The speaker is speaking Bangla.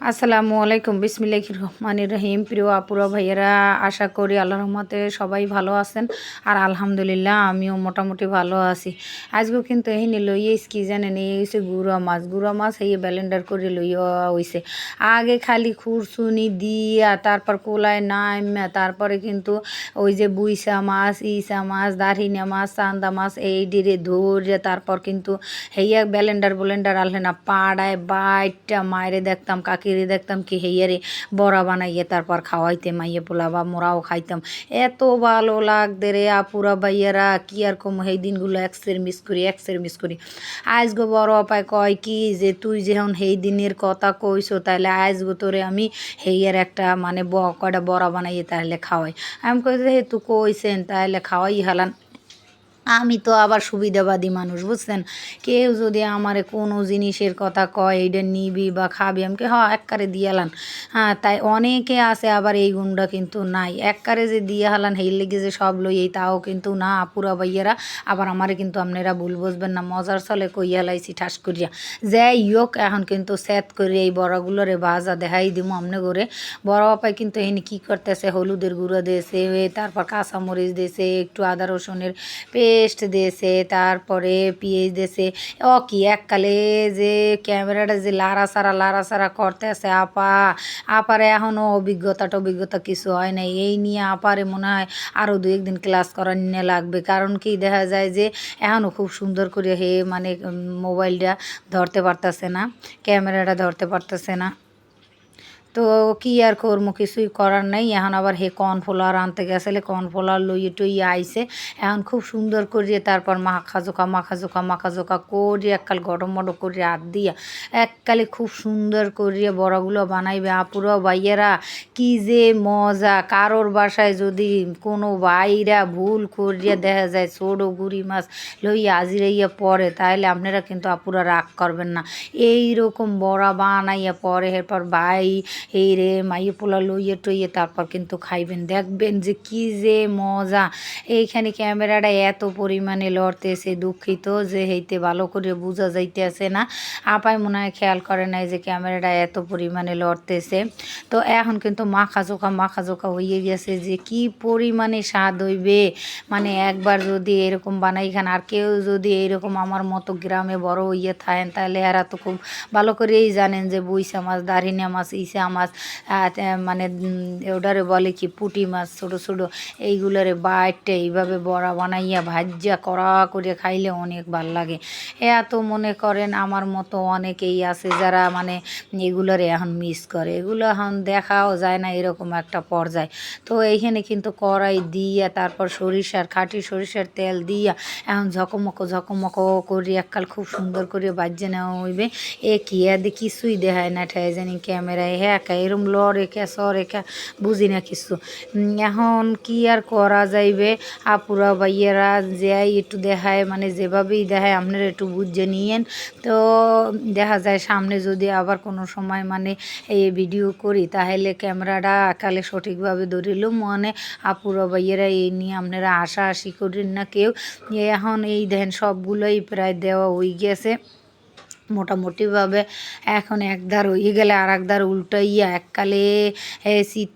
আসসালামু আলাইকুম বিসমিল্লাহ রহমান রহিম। প্রিয় আপুরা, ভাইয়েরা, আশা করি আল্লাহ রহমতে সবাই ভালো আছেন আর আলহামদুলিল্লাহ আমিও মোটামুটি ভালো আছি। আজকেও কিন্তু এখানে লইয়ে কি জানেন এই হয়েছে গুঁড়া মাছ। গুঁড়া মাছ এই ব্যালেন্ডার করে লইয়া হইছে। আগে খালি খুরসুনি দিয়া, তারপর কোলায় নাইমা, তারপরে কিন্তু ওই যে বুইসা মাছ, ইসা মাছ, দারহিনা মাছ, চান্দা মাছ এই ডিরে ধরে তারপর কিন্তু হেইয়া ব্যালেন্ডার ব্যালেন্ডার আনলে না পাড়ায় বাইটটা মায়েরে দেখতাম কাকিরে দেখতাম কি হেইয়ারে বড়া বানাইয়ে তারপর খাওয়াইতে মাইয়ে পোলা বা মোরাও খাইতাম। এত ভালো লাগতে রে আপুরা বাইয়ারা কি আর কম সেই দিনগুলো এক্সের মিস করি, এক্সের মিস করি। আজগো বড় অপায় কয় কি যে তুই যখন সেই দিনের কথা কইছো তাহলে আজগো তোরে আমি হেইয়ার একটা মানে ব কয়টা বড়া বানাইয়ে তাহলে খাওয়াই। আমি কই তুই কইছেন তাহলে খাওয়াই হালান। আমি তো আবার সুবিধাবাদী মানুষ, বুঝছেন? কেউ যদি আমারে কোনো জিনিসের কথা কয় এইটা নিবি বা খাবি, আমি হ্যাঁ এককারে দিয়ে হালান হ্যাঁ তাই অনেকে আছে আবার এই গুণটা কিন্তু নাই। এককারে যে দিয়ে হালান হেই লেগে যে সব লই, এই তাও কিন্তু না, আপুরা ভাইয়েরা। আবার আমারে কিন্তু আপনারা ভুল বুঝবেন না, মজার চলে কইয়া লাইছি, ঠাস করিয়া। যাই হোক, এখন কিন্তু স্যাত করে এই বড়াগুলোরে ভাজা দেখাই দিমু আমনে করে বড় বাপাই কিন্তু এখানে কী করতেছে? হলুদের গুঁড়ো দিয়েছে, তারপর কাঁচামরিচ দিয়েছে, একটু আদা রসুনের পেস্ট দিয়েছে তারপরে পেঁয়াজ দিয়েছে ও কি এককালে যে ক্যামেরাটা যে লারা সারা লারা সারা করতেছে আপা। আপারে এখনও অভিজ্ঞতা টভিজ্ঞতা কিছু হয় নাই। এই নিয়ে আপারে মনে হয় আরও দু একদিন ক্লাস করার নিয়ে লাগবে। কারণ কি দেখা যায় যে এখনও খুব সুন্দর করে হে মানে মোবাইলটা ধরতে পারতেছে না, ক্যামেরাটা ধরতে পারতেছে না। তো কি আর করব কিছুই করার নাই। এখন আবার হে কর্নফ্লাওয়ার আনতে গেছিলে কর্নফ্লাওয়ার লইয়ে টইয়ে আইসে এখন খুব সুন্দর করিয়ে তারপর মাখা জোকা মাখা জোকা মাখা জোকা করিয়ে এককাল গরম মটো করিয়ে হাত দিয়া এককালে খুব সুন্দর করিয়ে বড়গুলো বানাইবে। আপুরা ভাইয়েরা, কি যে মজা! কারোর বাসায় যদি কোনো ভাইরা ভুল করিয়া দেখা যায়, ছোটো গুড়ি মাছ লইয়া আজিরাইয়া পরে তাহলে আপনারা কিন্তু আপুরা রাগ করবেন না। এই রকম বড়া বানাইয়া পরে এরপর ভাই এই রে, মাইয়ে পোলা লইয়ে টইয়ে তারপর কিন্তু খাইবেন। দেখবেন যে কি যে মজা। এইখানে ক্যামেরাটা এত পরিমাণে লড়তেছে, দুঃখিত যে হইতে ভালো করে বোঝা যাইতে যাইতেছে না। আপাই মনে হয় খেয়াল করে নাই যে ক্যামেরাটা এত পরিমাণে লড়তেছে। তো এখন কিন্তু মাখা জোখা মাখা জোখা হয়ে গেছে যে কি পরিমাণে স্বাদ হইবে। মানে একবার যদি এরকম বানাই খান, আর কেউ যদি এরকম আমার মতো গ্রামে বড় হইয়ে থাকেন, তাহলে এরা তো খুব ভালো করেই জানেন যে বইসা মাছ, দারিনা মাছ, ইসা তে- মানে ওটারে বলে কি পুঁটি মাছ ছোটো ছোটো, এইগুলোরে বাইটে এইভাবে বড়া বানাইয়া ভাজ্যা কড়া করে খাইলে অনেক ভালো লাগে। এত মনে করেন আমার মতো অনেকেই আছে যারা মানে এগুলোরে এখন মিস করে। এগুলো এখন দেখাও যায় না, এরকম একটা পর্যায়। তো এইখানে কিন্তু কড়াই দিয়া, তারপর সরিষার খাঁটি সরিষার তেল দিয়া এখন ঝকমকো ঝকমকো করি এককাল খুব সুন্দর করে বাজ্যে নেওয়া হইবে। এ কি এদি কিছুই দেখায় না ঠাই জানি ক্যামেরায়। হ্যাঁ কা এরম লড়ে কে সরে কে বুঝি না কিছু। এখন কি আর করা যাইবে? আপুরা, ভাইয়েরা যে একটু দেখায় মানে যেভাবেই দেখায়, আপনারা একটু বুঝে নিয়েন। তো দেখা যায় সামনে যদি আবার কোনো সময় মানে এই ভিডিও করি, তাহলে ক্যামেরাটা একালে সঠিকভাবে ধরিলেও মানে। আপুরা, ভাইয়েরা, এই নিয়ে আপনারা আশা আশি করেন না কেউ। এখন এই দেখেন সবগুলোই প্রায় দেওয়া হয়ে গেছে। মোটামুটিভাবে এখন একধার হয়ে গেলে আর একধার উল্টাইয়া এককালে শীত